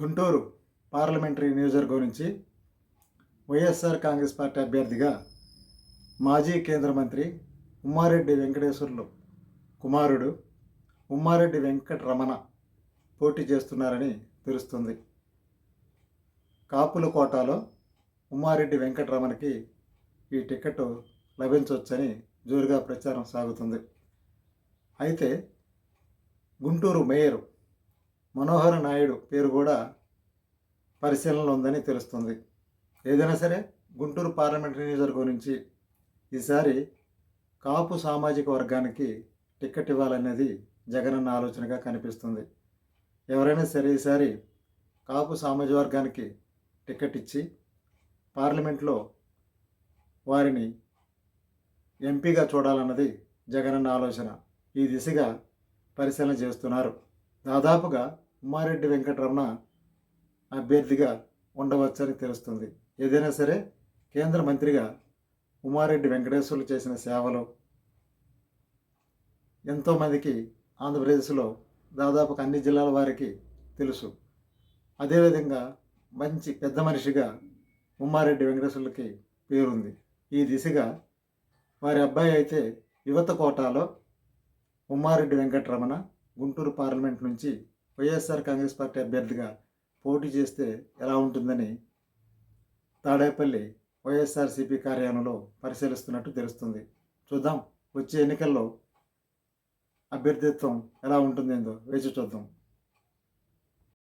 Guntur parliamentary నియోజకవర్గం నుంచి YSR Congress party అభ్యర్థిగా మాజీ కేంద్ర మంత్రి ఉమ్మారెడ్డి వెంకటేశ్వర్లు కుమారుడు ఉమ్మారెడ్డి వెంకటరమణ పోటీ చేస్తున్నారని తెలుస్తుంది. కాపుల కోటాలో ఉమ్మారెడ్డి వెంకటరమణకి ఈ టికెట్ లభించవచ్చని జోరుగా ప్రచారం సాగుతుంది. అయితే గుంటూరు మేయర్ మనోహర్ నాయుడు పేరు కూడా పరిశీలనలో ఉందని తెలుస్తుంది. ఏదైనా సరే గుంటూరు పార్లమెంటరీ నియోజకవర్గం నుంచి ఈసారి కాపు సామాజిక వర్గానికి టికెట్ ఇవ్వాలనేది జగనన్న ఆలోచనగా కనిపిస్తుంది. ఎవరైనా సరే ఈసారి కాపు సామాజిక వర్గానికి టికెట్ ఇచ్చి పార్లమెంట్లో వారిని ఎంపీగా చూడాలన్నది జగనన్న ఆలోచన. ఈ దిశగా పరిశీలన చేస్తున్నారు. దాదాపుగా ఉమ్మారెడ్డి వెంకటరమణ అభ్యర్థిగా ఉండవచ్చని తెలుస్తుంది. ఏదైనా సరే కేంద్ర మంత్రిగా ఉమారెడ్డి వెంకటేశ్వర్లు చేసిన సేవలు ఎంతోమందికి ఆంధ్రప్రదేశ్లో దాదాపుగా అన్ని జిల్లాల వారికి తెలుసు. అదేవిధంగా మంచి పెద్ద మనిషిగా ఉమ్మారెడ్డి వెంకటేశ్వర్లకి పేరుంది. ఈ దిశగా వారి అబ్బాయి అయితే యువత కోటాలో ఉమ్మారెడ్డి వెంకటరమణ గుంటూరు పార్లమెంట్ నుంచి వైఎస్ఆర్ కాంగ్రెస్ పార్టీ అభ్యర్థిగా పోటీ చేస్తే ఎలా ఉంటుందని తాడేపల్లి వైఎస్ఆర్సీపీ కార్యాలయంలో పరిశీలిస్తున్నట్టు తెలుస్తుంది. చూద్దాం వచ్చే ఎన్నికల్లో అభ్యర్థిత్వం ఎలా ఉంటుందేందో వేచి చూద్దాం.